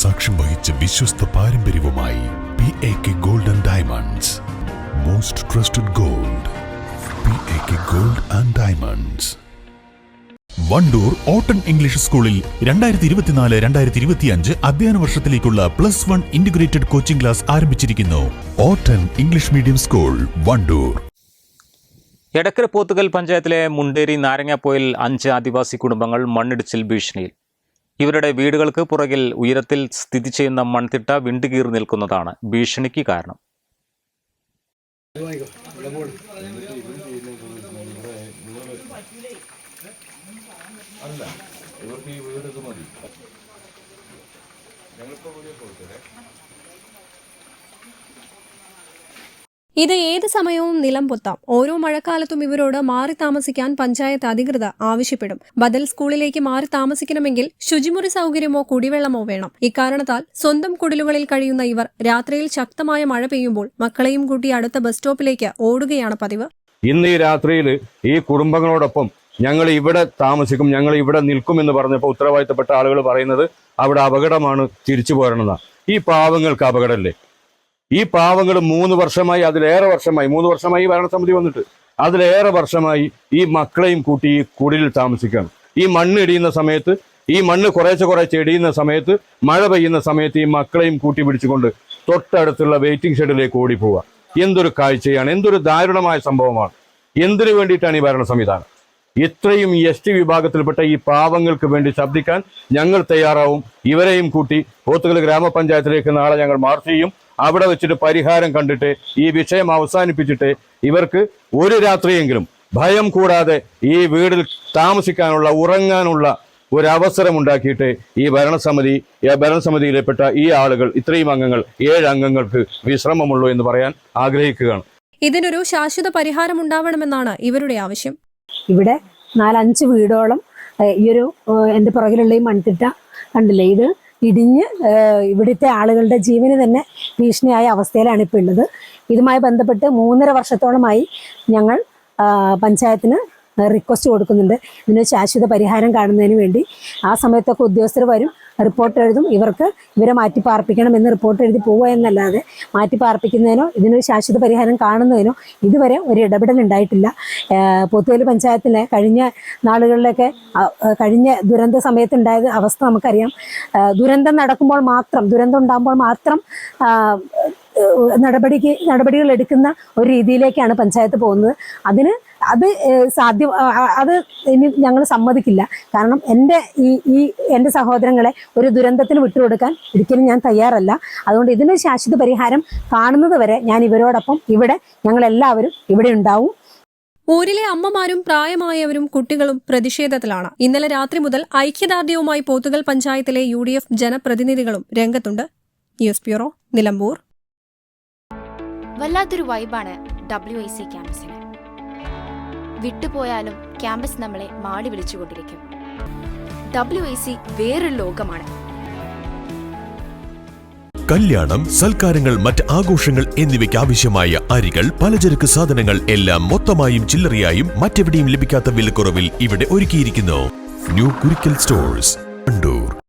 സാക്ഷ്യം വഹിച്ച വിശ്വസ്ത പാരമ്പര്യവുമായി P A K gold and diamonds most trusted gold P A K gold and diamonds Wandoor ഓട്ടൺ English സ്കൂളിൽ രണ്ടായിരത്തി ഇരുപത്തിനാല് രണ്ടായിരത്തി ഇരുപത്തിയഞ്ച് അധ്യയന വർഷത്തിലേക്കുള്ള plus one integrated coaching class ആരംഭിച്ചിരിക്കുന്നു. ഓട്ടൺ English medium school Wandoor. Edakkara Pothukal പഞ്ചായത്തിലെ മുണ്ടേരി നാരങ്ങാപ്പോയിൽ അഞ്ച് ആദിവാസി കുടുംബങ്ങൾ മണ്ണിടിച്ചിൽ ഭീഷണിയിൽ. ഇവരുടെ വീടുകൾക്ക് പുറകിൽ ഉയരത്തിൽ സ്ഥിതി ചെയ്യുന്ന മൺതിട്ട വിണ്ടുകീറി നിൽക്കുന്നതാണ് ഭീഷണിക്ക് കാരണം. ഇത് ഏത് സമയവും നിലം പൊത്താം. ഓരോ മഴക്കാലത്തും ഇവരോട് മാറി താമസിക്കാൻ പഞ്ചായത്ത് അധികൃതർ ആവശ്യപ്പെടും. ബദൽ സ്കൂളിലേക്ക് മാറി താമസിക്കണമെങ്കിൽ ശുചിമുറി സൗകര്യമോ കുടിവെള്ളമോ വേണം. ഇക്കാരണത്താൽ സ്വന്തം കുടിലുകളിൽ കഴിയുന്ന ഇവർ രാത്രിയിൽ ശക്തമായ മഴ പെയ്യുമ്പോൾ മക്കളെയും കൂട്ടി അടുത്ത ബസ് സ്റ്റോപ്പിലേക്ക് ഓടുകയാണ് പതിവ്. ഇന്ന് ഈ രാത്രിയിൽ ഈ കുടുംബങ്ങളോടൊപ്പം ഞങ്ങൾ ഇവിടെ താമസിക്കും ഞങ്ങൾ ഇവിടെ നിൽക്കും എന്ന് പറഞ്ഞപ്പോൾ ഉത്തരവാദിത്തപ്പെട്ട ആളുകൾ പറയുന്നത് അവിടെ അപകടമാണ് തിരിച്ചു പോരണമെന്നാണ്. ഈ പാവങ്ങൾക്ക് അപകടമല്ലേ? ഈ പാവങ്ങൾ മൂന്ന് വർഷമായി അതിലേറെ വർഷമായി മൂന്ന് വർഷമായി ഭരണസമിതി വന്നിട്ട്. അതിലേറെ വർഷമായി ഈ മക്കളെയും കൂട്ടി ഈ കുടിലിൽ താമസിക്കുകയാണ്. ഈ മണ്ണ് ഇടിയുന്ന സമയത്ത് ഈ മണ്ണ് കുറേശ്ശെ കുറേശ്ശെ ഇടിയുന്ന സമയത്ത് മഴ പെയ്യുന്ന സമയത്ത് ഈ മക്കളെയും കൂട്ടി പിടിച്ചുകൊണ്ട് തൊട്ടടുത്തുള്ള വെയിറ്റിംഗ് ഷെഡിലേക്ക് ഓടി ഓടിപ്പോവുക. എന്തൊരു കാഴ്ചയാണ് എന്തൊരു ദാരുണമായ സംഭവമാണ്. എന്തിനു വേണ്ടിയിട്ടാണ് ഈ ഭരണ സംവിധാനം? ഇത്രയും എസ് ടി വിഭാഗത്തിൽപ്പെട്ട ഈ പാവങ്ങൾക്ക് വേണ്ടി ശബ്ദിക്കാൻ ഞങ്ങൾ തയ്യാറാവും. ഇവരെയും കൂട്ടി പോത്തുകൽ ഗ്രാമപഞ്ചായത്തിലേക്ക് നാളെ ഞങ്ങൾ മാർച്ച് ചെയ്യും. അവിടെ വെച്ചിട്ട് പരിഹാരം കണ്ടിട്ട് ഈ വിഷയം അവസാനിപ്പിച്ചിട്ട് ഇവർക്ക് ഒരു രാത്രിയെങ്കിലും ഭയം കൂടാതെ ഈ വീടിൽ താമസിക്കാനുള്ള ഉറങ്ങാനുള്ള ഒരു അവസരം ഉണ്ടാക്കിയിട്ട് ഈ ഭരണസമിതി ഭരണസമിതിയിലെപ്പെട്ട ഭരണസമിതിയിൽപ്പെട്ട ഈ ആളുകൾ ഇത്രയും അംഗങ്ങൾ ഏഴ് അംഗങ്ങൾക്ക് വിശ്രമമുള്ളൂ എന്ന് പറയാൻ ആഗ്രഹിക്കുകയാണ്. ഇതിനൊരു ശാശ്വത പരിഹാരം ഉണ്ടാവണമെന്നാണ് ഇവരുടെ ആവശ്യം. ഇവിടെ നാലഞ്ച് വീടോളം ഈ ഒരു എന്റെ എന്റെ പുറകിലുള്ള ഈ മൺതിട്ട കണ്ടില്ലേ? ഇത് ഇടിഞ്ഞ് ഇവിടുത്തെ ആളുകളുടെ ജീവന് തന്നെ ഭീഷണിയായ അവസ്ഥയിലാണ് ഇപ്പോൾ ഉള്ളത്. ഇതുമായി ബന്ധപ്പെട്ട് മൂന്നര വർഷത്തോളമായി ഞങ്ങൾ പഞ്ചായത്തിന് റിക്വസ്റ്റ് കൊടുക്കുന്നുണ്ട്. ഇതിന് ശാശ്വത പരിഹാരം കാണുന്നതിന് വേണ്ടി. ആ സമയത്തൊക്കെ ഉദ്യോഗസ്ഥർ വരും. റിപ്പോർട്ട് എഴുതും. ഇവർക്ക് ഇവരെ മാറ്റി പാർപ്പിക്കണം എന്ന് റിപ്പോർട്ട് എഴുതി പോവുക എന്നല്ലാതെ മാറ്റി പാർപ്പിക്കുന്നതിനോ ഇതിനൊരു ശാശ്വത പരിഹാരം കാണുന്നതിനോ ഇതുവരെ ഒരു ഇടപെടൽ ഉണ്ടായിട്ടില്ല. പോത്തുകൽ പഞ്ചായത്തിലെ കഴിഞ്ഞ നാളുകളിലൊക്കെ കഴിഞ്ഞ ദുരന്ത സമയത്തുണ്ടായത് അവസ്ഥ നമുക്കറിയാം. ദുരന്തം നടക്കുമ്പോൾ മാത്രം ദുരന്തം ഉണ്ടാകുമ്പോൾ മാത്രം നടപടിക്ക് നടപടികൾ എടുക്കുന്ന ഒരു രീതിയിലേക്കാണ് പഞ്ചായത്ത് പോകുന്നത്. അതിന് അത് സാധ്യ അത് ഇനി ഞങ്ങൾ സമ്മതിക്കില്ല. കാരണം എന്റെ ഈ ഈ എന്റെ സഹോദരങ്ങളെ ഒരു ദുരന്തത്തിന് വിട്ടുകൊടുക്കാൻ ഒരിക്കലും ഞാൻ തയ്യാറല്ല. അതുകൊണ്ട് ഇതിന് ശാശ്വത പരിഹാരം കാണുന്നത് വരെ ഞാൻ ഇവരോടൊപ്പം ഇവിടെ ഞങ്ങൾ എല്ലാവരും ഇവിടെ ഉണ്ടാവും. ഊരിലെ അമ്മമാരും പ്രായമായവരും കുട്ടികളും പ്രതിഷേധത്തിലാണ്. ഇന്നലെ രാത്രി മുതൽ ഐക്യദാർഢ്യവുമായി പോത്തുകൽ പഞ്ചായത്തിലെ യു ഡി എഫ് ജനപ്രതിനിധികളും രംഗത്തുണ്ട്. News bureau Nilambur. വല്ലാത്തൊരു വൈബാണ് ഡബ്ല്യു ഐ സി ക്യാമ്പസിന് വിട്ടുപോയാലും ക്യാമ്പസ് നമ്മളെ മാടി വിളിച്ചുകൊണ്ടിരിക്കും. ഡബ്ല്യു ഐ സി വേറൊരു ലോകമാണ്. കല്യാണം സൽക്കാരങ്ങൾ മറ്റ് ആഘോഷങ്ങൾ എന്നിവയ്ക്ക് ആവശ്യമായ അരികൾ പലചരക്ക് സാധനങ്ങൾ എല്ലാം മൊത്തമായും ചില്ലറയായും മറ്റെവിടെയും ലഭിക്കാത്ത വിലക്കുറവിൽ ഇവിടെ ഒരുക്കിയിരിക്കുന്നു. New Kurikkal stores Kandoor